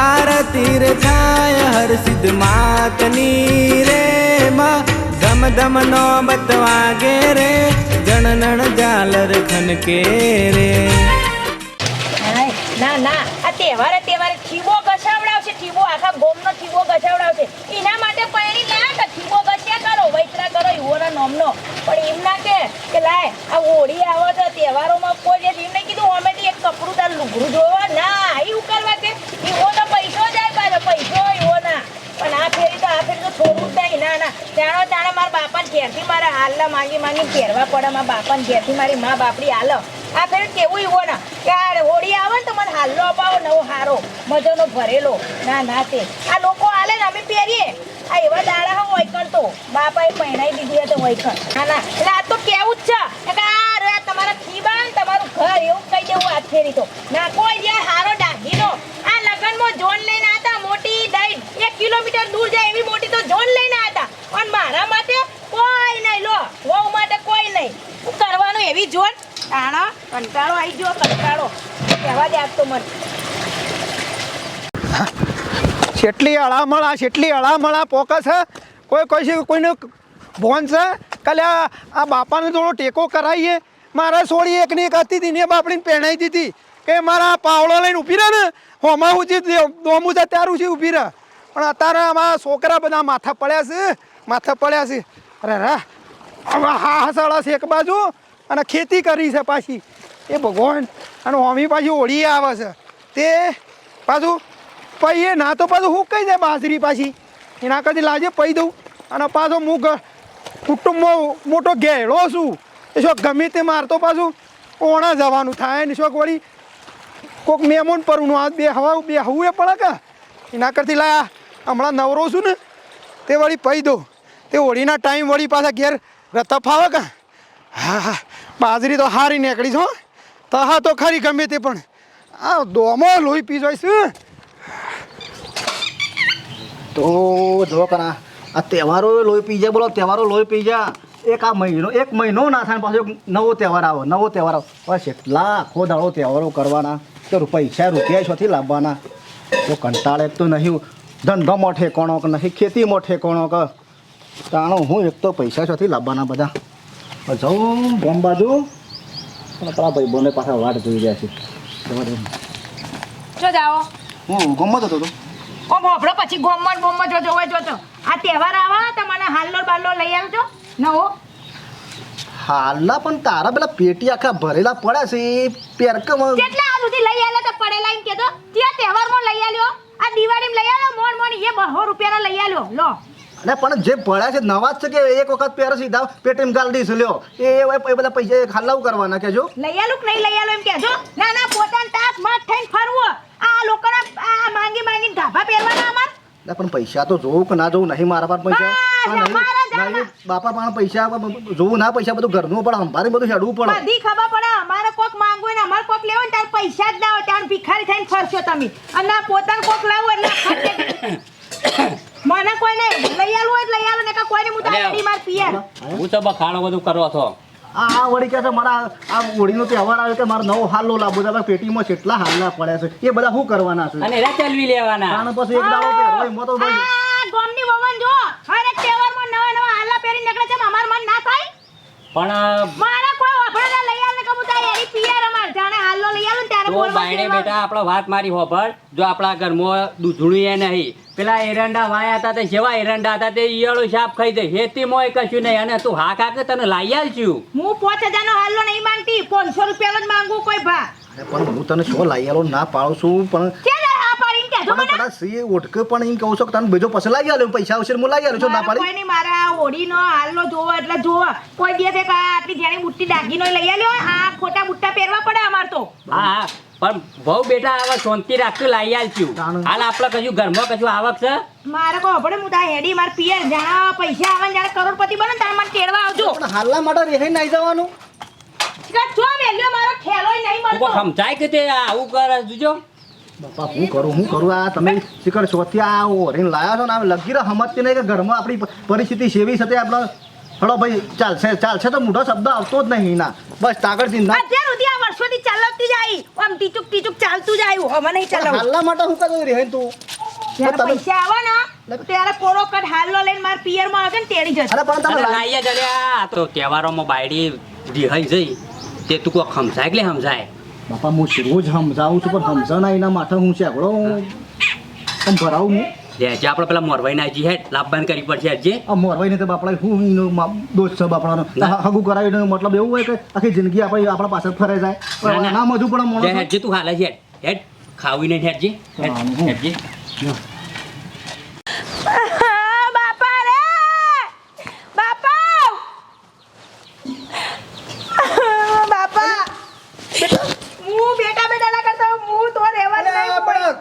આરતી રે થાય, હર સિદ્ધ માતની રે માં. ધમ ધમ નો બતવાગે રે જણનણ ઝાલર ખનકે રે. ના ના, આ તહેવારે તહેવારે ઠીબો ગસાવડાવશે ઠીબો આખા ગોમનો ઠીબો ગસાવડાવશે એના માટે લા કે ઠીબો ઘસ્યા વૈતરા કરો ઈવોના નોમનો. પણ એમ ના કે કે લાય, આ હોળી આવે છે, તહેવારોમાં કોઈ દિવસ એમને કીધું, અમે એક કપડું તાર લુગડું જોવા. ના એવું કરવા કે તો પૈસો જાય પાછો, પૈસો ઈવો ના પણ આ ફેરી તો, આ ફેરી તો થોડું જ નહીં. ના ના. જાણો જાણે મારા બાપાને ઘેરથી મારા હાલના માંગી માંગી ઘેરવા પડે, મારા બાપાને ઘેરથી મારી મા બાપડી હાલ. આ ફેર કેવું એવો ના કે આ હોળી આવે ને તો મને હાલનો અપાવો, નવો હારો, મજાનો ભરેલો. ના ના તે. આ લોકો હાલે ને, અમે પહેરીએ. આ એવા દાડા હા વૈકણ તો બાપાએ પહેણાઈ દીધી હતી તો કેવું છે. આ રે તમારા ઘર એવું કહી દેવું આ ફેરી તો. આ લગનમાં જોન લઈને આતા, મોટી દઈ એક કિલોમીટર દૂર જાય એવી મોટી તો લઈને આતા. પણ મારા માટે કોઈ નહીં. લો, વહુ માટે કોઈ નહીં. કરવાનું એવી જોન. તાણા, કંટાળો આવી ગયો, કંટાળો. કહેવા દે આજ મને. છેટલી અળામળા છેટલી અળામળા પોકસ છે કોઈ કોઈ કોઈનું ભોન છે કાલે આ બાપાને થોડો ટેકો કરાવીએ મારા સોળી એકની એક હતી હતી ને બાપડીને પહેણાઈ દીધી. કે મારા પાવડો લઈને ઊભી રહે ને? હોમાં હું દોમું છે ત્યારું છે, ઊભી રહે. પણ અત્યારે આમાં છોકરા બધા માથા પડ્યા છે, માથા પડ્યા છે. અરે રા હા હસાડા છે એક બાજુ. અને ખેતી કરી છે પાછી. એ ભગવાન. અને હોમી પાછી ઓળી આવે છે. તે પાછું પૈયે, ના તો પાછું હું કહી દે બાજરી પાછી? એના કરતી લાજે પૈ દઉં. અને પાછો હું કુટુંબ મોટો ઘેડો છું. એ શોખ ગમે તે મારતો પાછું. ઓણા જવાનું થાય ને શોક વળી? કોક મેમોન પરનું આ બે હવા બે હવું એ પડે કે? એના કરતી લાયા હમણાં નવરો છું ને, તે વળી પૈ દઉં. તે હોળીના ટાઈમ વળી પાછા ઘેર રતા આવે કા? હા હા, બાજરી તો હારી નીકળી છો તો હા તો ખરી ગમે તે પણ. આ દોમો લોહી પી જોઈશ તો જો કરા આ તહેવારો લોહી પી જાય બોલો તહેવારો લોહી પી જાય. એક આ મહિનો એક મહિનો ના થાય પાછો નવો તહેવાર આવે નવો તહેવાર આવે. બસ એટલા આખો દાડો તહેવારો કરવાના. તો પૈસા રૂપિયા છોથી લાવવાના. તો કંટાળે તો નહીં ધંધોમાં ઠેકોણો કે નહીં ખેતીમાં ઠેકોણો કે. તાણો હું એક તો પૈસા છોથી લાવવાના બધા. જાઉં ગામ બાજુ. તારા ભાઈ પાછા વાટ જોઈ રહ્યા છે. જો જાઓ. હું ગમત હતો તો. ઓ પછી ગોમમાં બોમમાં જો જોવા જોતો આ તહેવાર આવા તો મને હાલ્લો બાલ્લો લઈ આવજો. નવો હાલના પણ તારા પેલા પેટી આખા ભરેલા પડ્યા છે એ પેરકમાં કેટલા આ સુધી લઈ આલ્યા તો પડેલા એમ કેતો ત્યાં તહેવારમાં લઈ આલ્યો. આ દિવાળીમાં લઈ આલ્યો મોણ મોણ એ બહો રૂપિયાનો લઈ આલ્યો. લો. અને પણ જે પડ્યા છે નવા જ છે કે એક વખત પહેરે સીધા પેટીમ ગાલ દઈશ લ્યો. એ એ બધા પૈસા ખાલાવ કરવાના કેજો લઈ આલું કે નહીં લઈ આલું એમ કેજો ના ના પોતાન તાસ મત થઈને ફરવો. આ લોકોના આ માંગી માંગીને ગાભા પહેરવાના અમાર. ના પણ પૈસા તો જોવું કે ના જોવું નહીં મારા પાસે પૈસા. બાપા પણ પૈસા જોવું ના પૈસા બધું ઘરનું પણ અંભારે બધું હેડવું પડે. બધી ખબર પડે અમારે કોક માંગવું હોય ને અમારે કોક લેવું ને તાર પૈસા જ ના હોય ત્યાં ભિખારી થઈને ફરશો તમે. અને પોતાનું કોક લાવો એટલે મને કોઈ નહીં લઈ આલું હોય તો લઈ આલો ને કે કોઈને તાર અલ્યા. માર પિયર હું તો બખાડો બધું કરો છો. આ આ વળી કે છે મારા આ હોળીનો તહેવાર આવ્યો કે મારો નવો હાલો લાવવો છે પેટીમાં કેટલા હાલના પડ્યા છે એ બધા શું કરવાના છે? અને એરા ચલવી લેવાના. કારણ પછી એક દાડો પહેરવો મો તો ગોમની વવન જો હરેક તહેવારમાં નવા નવા હાલા પહેરી નીકળે છે અમાર મન ના થાય. પણ મારા કોઈ વાપરડા લઈ આલે ને તાર એડી પિયર અમાર જાણે હાલો લઈ આલું ને ત્યારે બોલવા બેટા આપણો વાત મારી હોભળ. જો આપણા ઘરમાં દૂધણું એ નહીં પેલા એરંડા વાયા હતા તે જેવા એરંડા હતા તે ઈયળો સાપ ખાઈ દે. ખેતીમાં કશું નહીં. અને તું હા કાકે તને લાઈ આલશું હું પાંચ હજારનો હાલો નહીં માંગતી પાંચસો રૂપિયા જ માંગુ કોઈ ભા. અરે પણ હું તને શું લઈ આલો ના પાડું છું પણ પણ મને કદાચ સી ઓટકે પણ એમ કહું છું કે તને બીજો પછી લાગી આલો પૈસા આવશે ને હું લાગી આલ્યો છું ના મારા કોઈ પાડી? નહીં મારા હોડીનો હાલનો જોવો એટલે જોવો. કોઈ દે આ આટલી જેની બુટ્ટી દાગીનો લઈ આલ્યો આ ખોટા બુટ્ટા પહેરવા પડે અમાર તો. હા હા. પણ બહુ બેટા આવા શાંતિ રાખતું લાઈ આલશું. હાલ આપણે કશું ઘરમાં કશું આવક છે? મારે કો આપણે હું તાર હેડી માર પિયર જાણા પૈસા આવે ને જાણે કરોડપતિ બને તાર મને તેડવા આવજો. પણ હાલના માટે રેહી નહીં જવાનું? જો વેલ્યો મારો ખેલોય નહીં મળતો. સમજાય કે તે આવું કરે જોજો. બાપા હું કરું હું કરું આ તમે શીખર શોથી આ ઓરીને લાયા છો ને આ લગી રહ્યો સમજતી નહીં કે ઘરમાં આપણી પરિસ્થિતિ સેવી સાથે આપણે હળો ભાઈ ચાલશે ચાલશે તો મોટો શબ્દ આવતો જ નહીં ના. બસ તાગડ ચિંતા. અત્યાર સુધી આ વર્ષોથી ચલાવતી જાય આમ ટીચુક ટીચુક ચાલતું જાય હવે નહીં ચલાવું. હાલના માટે હું કરું રહે તું. જ્યારે પૈસા આવે ને ત્યારે કોરો કટ હાલો લઈને માર પિયરમાં આવશે ને તેડી જશે. અરે પણ તમે તો તહેવારોમાં બાયડી રિહાઈ જઈ. તે તું કોઈ સમજાય એટલે સમજાય? બાપા હું રોજ સમજાવું છું પણ સમજાના એના માટે હું છે આપણો હું ભરાવું હું. લે જે આપણે પેલા મોરવાઈ ના જી હેડ લાભબાન કરી પડશે આજે. આ મોરવાઈને તો બાપડા હું એનો દોસ્ત છે બાપડાનો. હગુ કરાવીને મતલબ એવું હોય કે આખી જિંદગી આપણે આપણા પાછળ ફરે જાય. ના, ના. ના મધુ પણ મોણો જે તું હાલે છે હેડ. હેડ ખાવી નહીં હેડજે. હેડ હા, હું. હેડજે બાપા રે બાપા બાપા હું બેટા બેટા ના કરતા હું તો રહેવા જ નહીં પણ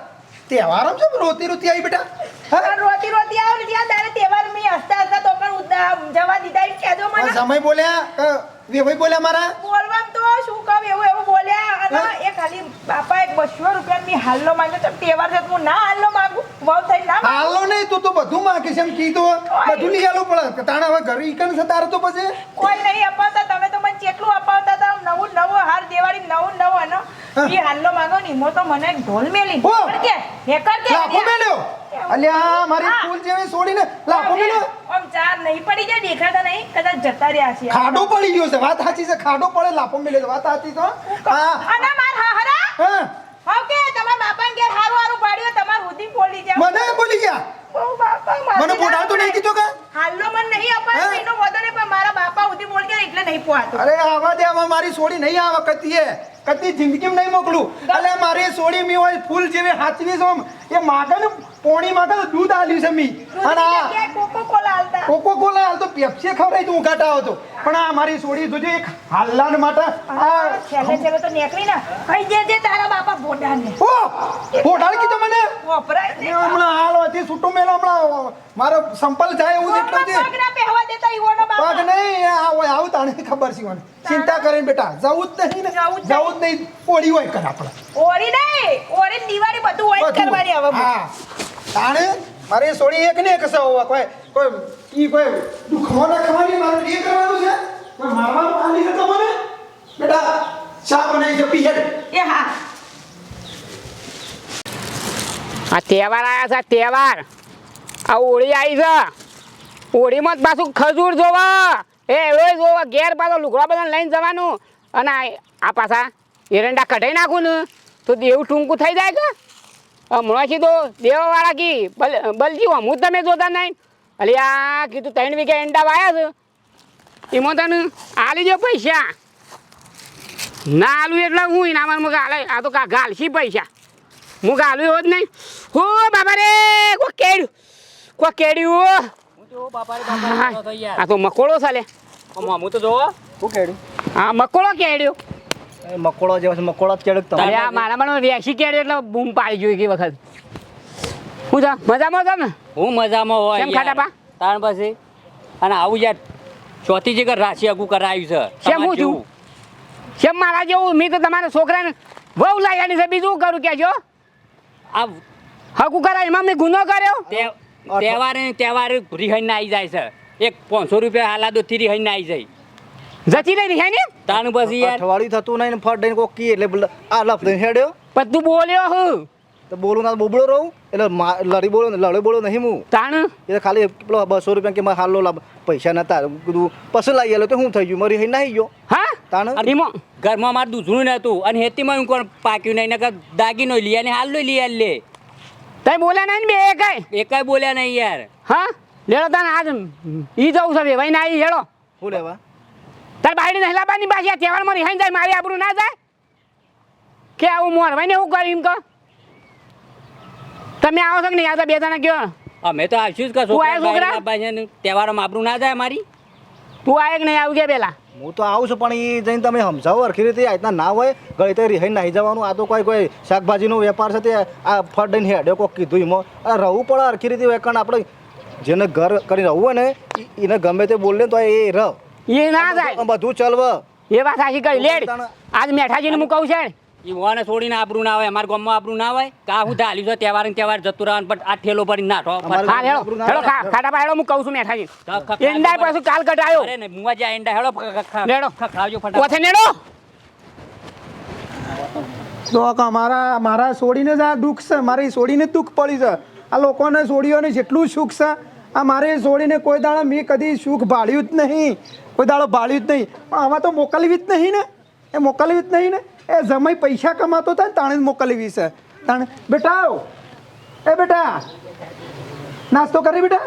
તહેવારો છે રોતી રોતી આવી બેટા હા? પણ રોતી રોતી આવ ને ત્યાં તારે તહેવાર મેં હસતા હસતા તો પણ ઉદ્દા- જવા દીધા એમ કહેજો સમય બોલ્યા? વે ભાઈ બોલ્યા મારા? બોલવામ તો શું કહું એવું એવું બોલ્યા. અને એ ખાલી બાપા એક બસો રૂપિયા મેં હાલ્લો માંગે તો તહેવાર છે હું ના હાલ્લો માંગુ? વહુ થઈ ના માંગુ. નહીં તું તો બધું માગીશ એમ કીધું બધું લઈ આલો પડે. તાણે હવે ઘર ઈકણ છે તારે તો પછી? કોઈ નહીં અપાવતા તમે તો મને કેટલું અપાવતા હતા? નવું નવું હાર દેવાળી નવું નવું અને. એ હાલ્લો માંગો ને મો તો મને ઢોલ મેલી. કે હેકર કે લાખો મેલ્યો? અલ્યા મારી. ફૂલ જેવી છોડીને લાખો મેલ્યો ઓમ ચાર નહીં પડી જાય દેખાતા નહીં કદાચ જતા રહ્યા છે. ખાડો પડી ગયો છે. વાત સાચી છે ખાડો પડે લાફો મેલ્યો છે. વાત સાચી તો અને માર હાહરા હા? ઓકે તમાર બાપાને ઘેર હારું હારું પાડ્યો તમાર હુધી બોલી જાવ મને બોલી ગયા? મને પોડા તો નહીં કીધું કે? હાલો મને નહીં અપાય એનો નહીં પણ મારા બાપા હુધી બોલ ગયા એટલે નહીં પોહાતો. અરે આવા દે આવા મારી સોડી નહીં આવે કતીએ કતી જિંદગીમાં નહીં મોકલું. એટલે મારી સોડી મી હોય ફૂલ જેવી હાચવી છે એ માગે ને પોણી માગે તો દૂધ આલ્યું છે મી. અને આ કોકો કોલા આલતા? કોકો કોલા પેપ્સી ખવડાવી તું ઘાટા હતો પણ આ મારી સોડી જોજે એક હાલલાન માટે આ છેલે છેલે તો નેકરી ને. કઈ દેજે તારા બાપા બોડાને ઓ પોઢાડ કીધું મને? વપરાય ને હમણાં હાલ હતી સુટું મેલો હમણાં મારો સંપલ જાય એવું જેટલો છે. પગ ના પહેવા દેતા પગ બાપા? નહીં આ આવું તાણે ખબર છે મને. ચિંતા કરીને બેટા જવું જ નહીં ને. જવું જવું જ નહીં ઓળી હોય કર આપણે ઓળી નહીં ઓળી દિવાળી બધું હોય કરવાની હવે. હા. તાણે મારે સોળી એક ને એક હોવા. કોઈ કોઈ ઈ કોઈ દુખો ના ખાવાની મારે એ કરવાનું છે. કોઈ મારવાનું કામ નહીં મને બેટા ચા બનાવી છે પી એ હા. આ તહેવાર આવ્યા છે તહેવાર. આ હોળી આવી છે. ઓળીમાં જ પાછું ખજૂર જોવા. એ એવો જોવા ઘેર પાછો લુગડા બધા લઈને જવાનું. અને આ- આ પાછા એરંડા કઢાઈ નાખું ને તો દેવું ટૂંકું થઈ જાય કે? હમણાં કીધો દેવાવાળા કી બલ બલજી હું તમે જોતા નહીં. અલી આ કીધું ત્રણ વીઘા એંડા વાયા છે. એમાં તને આલી જો પૈસા. ના આલું એટલે હું ઇનામમાં મગ આલે આ તો કા ગાલશી પૈસા. હું ગાલું એવો જ નહીં. હો બાબા રે કોઈ કેડ્યું કોઈ કેડ્યું આ તો મકોડો ચાલે હું તો જોવો. હું કેડ્યું? હા મકોડો કેડ્યો? મકોડો જેવો છે મકોડો જ કેડક તમે આ મારા મને વેશી કેડ્યો એટલે બૂમ પાડી જોઈ ગઈ વખત. હું જા મજામાં છો ને? હું મજામાં હોય કેમ ખાતા પા? તાણ પછી? અને આવું યાર ચોથી જગ્યા રાશિ અગું કરાયું છે કેમ હું છું? કેમ મારા જેવું? મેં તો તમારા છોકરાને બહુ લાગ્યાની છે બીજું કરું કેજો આ હકુ કરાય એમાં મેં ગુનો કર્યો? તે- તહેવારે તહેવારે રિહાઈને આવી જાય છે. એક પાંચસો રૂપિયા હાલાદો થી રિહાઈને આવી જાય. જતી રહી રહ્યા ને? તાન પછી યાર. અઠવાડિયું થતું નહીં ને ફટ દઈને કોક કી એટલે આ લફ દઈને હેડ્યો. પણ તું બોલ્યો હું. તો બોલું ના બોબળો રહું? એટલે લડી બોલો લડે બોલો નહીં હું. તાણ? એ ખાલી પેલો બસો રૂપિયા કે મારે હાલો લાભ પૈસા નતા કીધું પછી લાવી આલો તો શું થઈ ગયું? મારી હઈ નાહી ગયો. હા? તાણ? એમાં ઘરમાં મારું દૂધણું નતું અને હેતીમાં હું કોણ પાક્યું નહીં? નકર દાગીનો લઈ અને હાલ લઈ લઈ લે તઈ બોલ્યા નહીં ને બે એકાય? એકાય બોલ્યા નહીં યાર. હા? લેડો તાને આજ ઈ જવું છે ભાઈ ના ઈ હેડો. શું લેવા? તાર બાયડી નહીં લાવવાની પાછી આ તહેવારમાં રિહાઈ જાય મારી આબરું ના જાય? કે આવું મોર ભાઈ ને એવું કર્યું એમ કહો. તમે આવો છો કે નહીં? આવતા બે જણા કયો અમે તો આવશું જ કશું? તહેવારોમાં આપણું ના જાય મારી. તું આવે કે નહીં? આવું કે પેલા? હું તો આવું છું પણ એ જઈને તમે સમજાવો અરખી રીતે આ રીતના ના હોય ગળી તો રિહાઈ નાહી જવાનું. આ તો કોઈ કોઈ શાકભાજીનો વેપાર છે તે આ ફટ દઈને હેડ્યો કોક કીધું એમાં. આ રહવું પડે અરખી રીતે કારણ આપણે જેને ઘર કરી રહવું હોય ને એને ગમે તે બોલે તો એ રહ. એ ના જાય બધું ચલવ. એ વાત સાચી કઈ લેડ. આજ મેઠાજીને હું કહું છે ઈ વાને છોડીને આબરું ના હોય અમારા ગામમાં આબરું ના હોય કા હું ધાલી છે તહેવાર ને તહેવાર જતું રહેવાનું પણ આ ઠેલો નાઠો અમારે- હા હેડો. હેડો ખાટા પા હું કહું છું મેઠાજી. એંડા પાછું કાલ કટાયો અરે ને મુવા જાય એંડા ખ- નેડો. ખાવજો ફટાફટ. ઓથે નેડો? તો મારા મારા છોડીને જ આ દુઃખ છે. મારી છોડીને દુઃખ પડી છે. આ લોકોને છોડીઓને જેટલું સુખ છે આ મારે છોડીને કોઈ દાડા મેં કદી સુખ ભાળ્યું જ નહીં. કોઈ દાડો ભાળ્યું જ નહીં. પણ આમાં તો મોકલવી જ નહીં ને. એ મોકલવી જ નહીં ને. એ જમાઈ પૈસા કમાતો થાય ને તાણે જ મોકલવી છે. તાણે બેટા આવ. એ બેટા નાસ્તો કરી બેટા.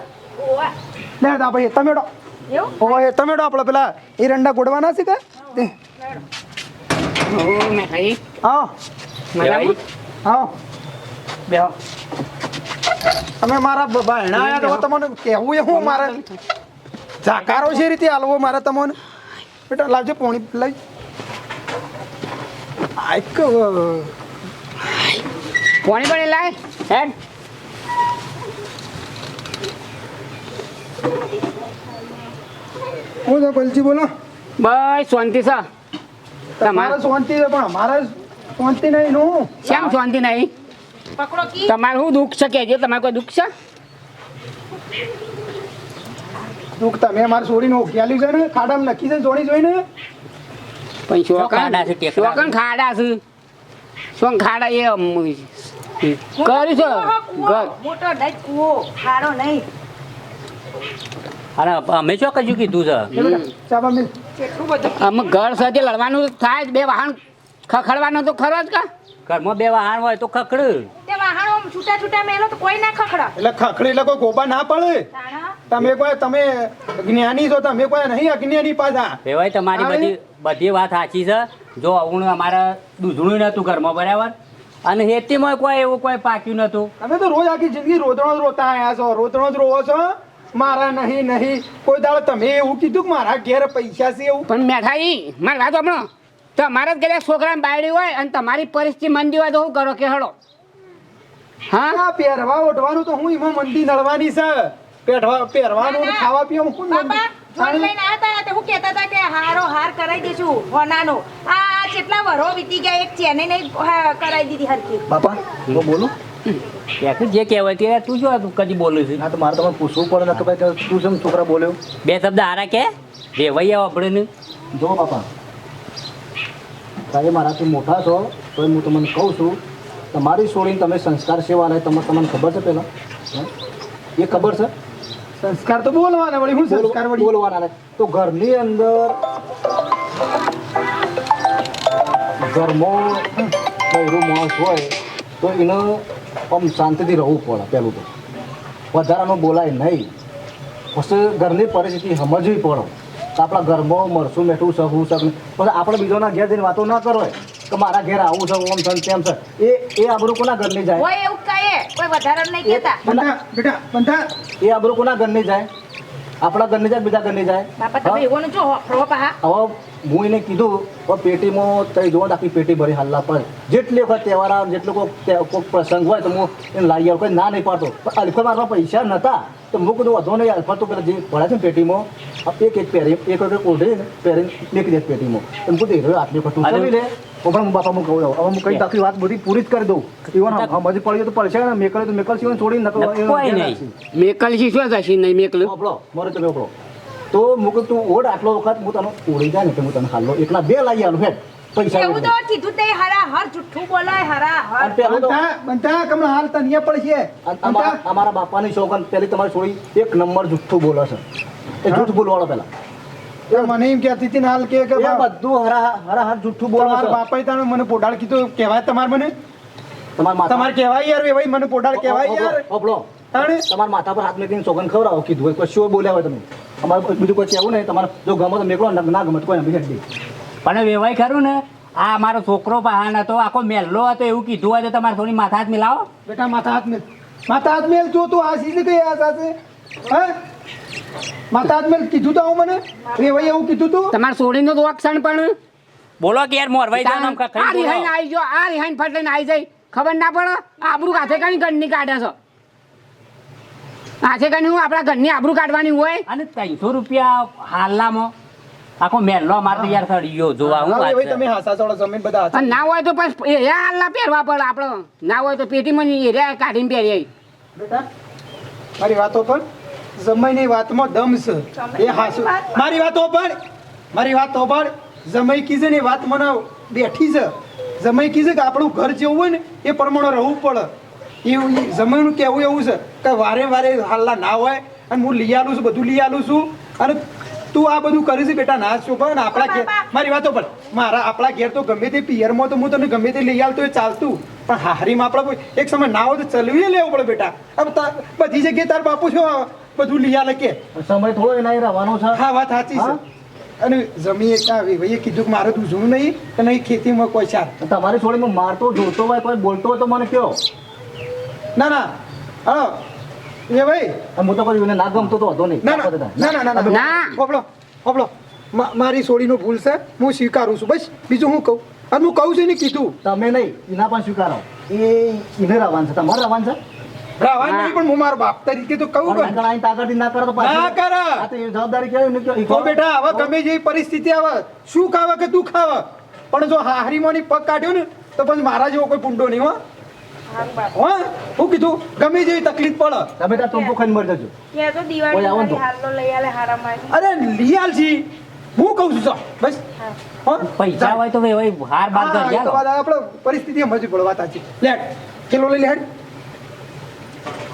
લે દા ભાઈ તમે ડો. એવું? ઓય તમે ડો આપણે પેલા એરંડા ગોડવાના છે કે? બેહો તમે મારા બાયણા આયા તો તમને કહેવું એ હું મારે. જાકારો છે રીતે હાલવો મારે તમને? બેટા લાવજો પોણી લઈ. આઈક પોણી પણ લાય હેડ. હું તો કલજી બોલો. બસ શાંતિ સા તમારે શાંતિ છે પણ અમારે શાંતિ નહીં નું. કેમ શાંતિ નહીં? પકડો કી? તમારે શું દુઃખ છે કહેજો તમારે કોઈ દુઃખ છે? દુઃખ તમે મારે છોડીને ઓખિયાલી છે ને ખાડામાં નક્કી છે જોડી જોઈને. પણ શું ખાડા છે, શોકન ટેકરા? ખાડા છે. શું ખાડા એ અમ, કર્યું છે? મોટો ડચ કૂવો. ખાડો નહીં. અરે અમે શું કશું કીધું છે? અમે ઘર સાથે લડવાનું થાય બે વાહન ખખડવાનો તો ખરો જ કા? ઘરમાં બે વાહન હોય તો ખકડ વાહણો છૂટા છૂટા મેલો તો કોઈ ના ખખડા એટલે ખખડી એટલે કોઈ ગોબા ના પડે? તમે કોઈ તમે જ્ઞાની છો તમે કોઈ નહીં અજ્ઞાની પાછા. ભાઈ તમારી બધી બધી વાત સાચી છે. જો હું અમારે દૂધણું નતું ઘરમાં બરાબર? અને હેતીમાં કોઈ એવું કોઈ પાક્યું નતું તમે તો રોજ આખી જિંદગી રોદણો જ રોતા આવ્યા છો રોદણો જ રોવો છો મારા નહીં નહીં. કોઈ દાડો તમે એવું કીધું કે મારા ઘેર પૈસા છે એવું? પણ મેઠાઈ મારી વાત સાંભળો તમારે જ ઘરે છોકરાને બાયડી હોય અને તમારી પરિસ્થિતિ મંદી હોય તો શું કરો કે હળો? હા? હા પહેરવા ઓઢવાનું તો હું એમાં મંદી નળવાની છે. પહેરવા પહેરવાનું ખાવા પીવાનું હું બાપા લઈને આવતા હતા હું કહેતા હતા કે હારો હાર કરાવી દઈશું હોનાનો. આ કેટલા વરો વીતી ગયા એક ચેને નહીં હા, કરાવી દીધી હરકી બાપા હું બોલું. જે કહેવાય તે તું જો તું કદી બોલું છું. હા તો મારે તમારે પૂછવું પડે ને કે ભાઈ તું જેમ છોકરા બોલ્યો. બે શબ્દ હારા કે? વેવાઈ આપણે ને જો બાપા તમે મારાથી મોટા છો તો હું તમને કહું છું તમારી છોડીને તમે સંસ્કાર સેવા રહે તમને તમને ખબર છે પહેલાં એ ખબર છે? સંસ્કાર તો બોલવાના વળી હું સંસ્કાર વળી? બોલવાના તો ઘરની અંદર ઘરમાં બૈરું માણસ હોય તો એને આમ શાંતિથી રહેવું પડે પહેલું તો. વધારાનું બોલાય નહીં. પછી ઘરની પરિસ્થિતિ સમજવી પડે. તો આપણા ઘરમાં મરશું મેઠું સહું સગ પછી આપણે બીજોના ઘેર જઈને વાતો ના કરો કે મારા ઘેર આવું છે ઓમ છે તેમ છે. એ એ આબરૂ કોના ઘરની જાય? હોય એવું કહે કોઈ વધારે નહીં કહેતા. બંધા બેટા બંધા એ આબરૂ કોના ઘરની જાય? આપણા ઘરની જાય બીજા ઘરની જાય? બાપા તમે હા? એવોનું જો હોફળો પહા હવે હું એને કીધું હવે પેટીમાં તઈ જોવા આખી પેટી ભરી હાલલા પર. જેટલી વખત તહેવાર આવે જેટલો કોઈ કોઈ પ્રસંગ હોય તો હું એને લાવી આવું કોઈ ના નહીં પાડતો. પણ અલ્ફા મારા પૈસા નહોતા તો હું કીધું વધો નહીં અલ્ફા તો પેલા જે ભરાય છે ને પેટીમાં એક એક પહેરી એક એક ઓઢીને પહેરીને નીકળી જાય પેટીમાં. એમ કીધું હીરો આટલી વખત લે. પણ બસ અમુક કહું હવે હું કઈ આખી વાત બધી પૂરી જ કરી દઉં. ઈવન હમણાં પડી તો પડશે ને? મેકલ તો મેકલ સિવાય છોડી નકર કોઈ નહીં. રાખશે. મેકલજી શું થશે નહીં મેકલ? આપણો મારે તમે આપણો તો મુક તું ઓડ આટલો વખત હું તને ઓડી જાય ને કે હું તને હાલો એકલા બે લાવી આલું હેડ. પૈસા એવું તો કીધું તે હરા હર જુઠ્ઠું બોલાય હરા હર. અને પેલું તો બંધા બંધા કમણા હાલ તનિયા પડશે અમારા અમારા બાપાની શોખન પેલી તમારી છોડી એક નંબર જુઠ્ઠું બોલે છે. એ જૂઠ બોલવાળો પેલા. મને એમ કહેતી હતી હાલ કે બધું હરા હરા હર જુઠ્ઠું બોલે મારા બાપાએ તાણે મને પોડાળ કીધું. કહેવાય તમારે મને? તમારે કહેવાય યાર ભાઈ મને પોડાળ કહેવાય યાર. ઓપડો તમારા માથા પર હાથ મેકીને સોગન ખવડાવો કીધું હોય કશું બોલ્યા હોય તમે. અમારે બીજું પછી એવું નહીં. તમારે જો ગમો તો મેકડો ના ના ગમે કોઈ ના બીજા પણ વેવાય ખરું ને? આ મારો છોકરો પહાણ હતો આખો મેલ્લો હતો એવું કીધું હોય તો તમારે થોડી માથા હાથ મિલાવો. બેટા માથા હાથ મિલ માથા હાથ મેલ જો તું આ સીધી કઈ આ સાથે હે? માથા હાથ કીધું તો મને. રે ભાઈ એવું કીધું તું. તમારે સોડીનો તો ક્ષણ પણ. બોલો કે યાર મોરવાઈ જાવ આમ આ કખરી રિહાઈને. આવી જો આ રિહાઈને ફટ લઈને આવી જાય ખબર ના પડે આબરૂ કાથે કાઢી ઘરની કાઢે છો? હાથે કાઢી હું આપણા ઘરની આબરૂ કાઢવાની હોય? અને ત્રણસો રૂપિયા હાલામાં આખો મેલ્લો મારે યાર સળિયો જોવા હું વાત ભાઈ તમે હાસા ચોળો જમીન બધા. ના હોય તો પછી એ હાલના પહેરવા પડે આપણે. ના હોય તો પેટીમાં એરિયા કાઢીને પહેરીએ. બેટા મારી વાતો પર જમાઈની વાતમાં દમ છે. એ હાસુ. મારી વાતો ઓપણ મારી વાત ઓપણ જમાઈ કીધે ની વાત મને બેઠી છે. જમાઈ કીધે કે આપણું ઘર જેવું હોય ને એ પ્રમાણે રહેવું પડે. એવું જમાઈનું કહેવું એવું છે કે વારે વારે હાલના ના હોય અને હું લઈ આલું છું બધું લઈ આલું છું. અને તું આ બધું કરીશ બેટા ના શું પણ આપણા ઘેર મારી વાતો પણ મારા આપણા ઘેર તો ગમે તે પિયરમાં તો હું તને ગમે તે લઈ આવતો એ ચાલતું. પણ હારીમાં આપણે એક સમય ના હોય તો ચલવી લેવું પડે બેટા. હવે બધી જગ્યાએ તાર બાપુ છો બધું લઈ આલે કે. સમય થોડો એના રહેવાનો છે. હા વાત સાચી છે. અને જમી એક આવી ભાઈએ કીધું કે મારે તું દૂધનું નહીં કે નહીં ખેતીમાં કોઈ ચાર તમારી છોડીમાં મારતો જોતો હોય કોઈ બોલતો હોય તો મને કયો? ના ના. હા. એ ભાઈ. અને હું તો કોઈ એને ના ગમતો તો હતો નહીં. ના ના. ના ના ના હોપલો મા- મારી સોડીનો ભૂલ છે. હું સ્વીકારું છું. બસ બીજું હું કહું? અને હું કહું છું ને કીધું. તમે નહીં એના પણ સ્વીકારો. એ એને રવાન છે. તમારે રવાન છે? રાવા નહીં પણ હું મારો બાપ તરીકે તો કહું પણ. કે આગળ ના કરો તો પાછી- ના કરે. આ તો એ જવાબદારી કયો. ઈ તો બેટા હવે ગમે જેવી પરિસ્થિતિ આવે શું ખાવા કે તું ખાવા? પણ જો હારીમાંની પગ કાઢ્યો ને તો પછી મારા જેવો કોઈ પુંડો નહીં હો. હું? કીધું ગમે જેવી તકલીફ પડે. તમે ત્યાં ટૂંપો ખાઈને મરી જજો. તો દિવાળી હાલનો લઈ આલે હારામાં અરે લિયાલ છી હું કહું છું બસ. હો. પૈસા હોય તો ભાઈ હાર બાર કરી આપણે પરિસ્થિતિ સમજવી પડે વાત સાચી. લેટ કિલો લઈ લેટ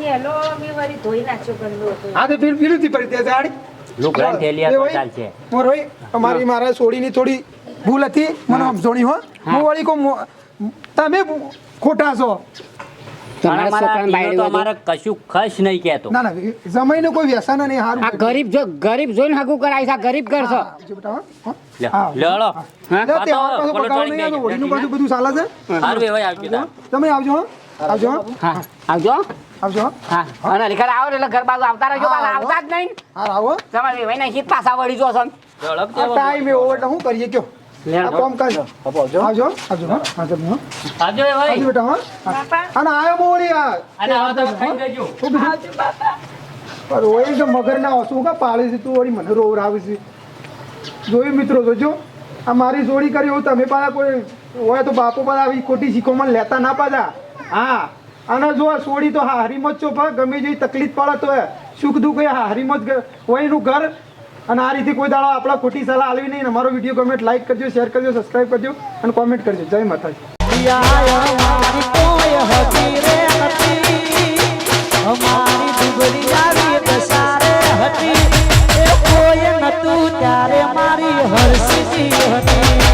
થેલો મેં વળી ધોઈ નાખ્યો ગંદુ હતું. હા તો ચાલશે. અમારી મારા થોડી ભૂલ હતી મને સમજોણી હો. હું. વળી તમે ખોટા છો. નહીં હારું ગરીબ જો ગરીબ જોઈને હગું કરાય છે ગરીબ ઘર છે. બોલો, આ. તમે આવજો આવજો આવજો. આવજો હો. અને લીખર આવો એટલે ઘર બાજુ આવતા રહેજો હા, આવતા જ નહીં. હા આવો. તમારે ભાઈ હિત પાછા વળી જો છો. ટાઈમ એવો એટલે શું કરીએ કયો? કોમ કરજો. આવજો. આવજો આવજો હો. આવજો આવજો એ ભાઈ. બેટા હો. અને આયો મોળી આ અને આવો તો ખાઈ જજો આવજો બાપા. પણ રોય તો મગર ના હસું કા પાડે છે તું વળી? મને રોવરાવે છે. જોયું મિત્રો જોજો. આ મારી જોડી કરી એવું તમે પાછા કોઈ હોય તો બાપુ પાછા આવી ખોટી શીખોમાં લેતા ના પાછા હા. અને જો સોડી તો હારીમાં જ ચોપા ગમે જેવી તકલીફ પડે તો સુખ દુઃખ એ હારીમાં જ હોય એનું ઘર. અને આ રીતે કોઈ દાડો આપણા ખોટી સલાહ આવી નહીં. અમારો વીડિયો ગમે લાઈક કરજો શેર કરજો સબસ્ક્રાઈબ કરજો અને કોમેન્ટ કરજો. જય માતાજી. ત્યારે મારી હરસી હતી.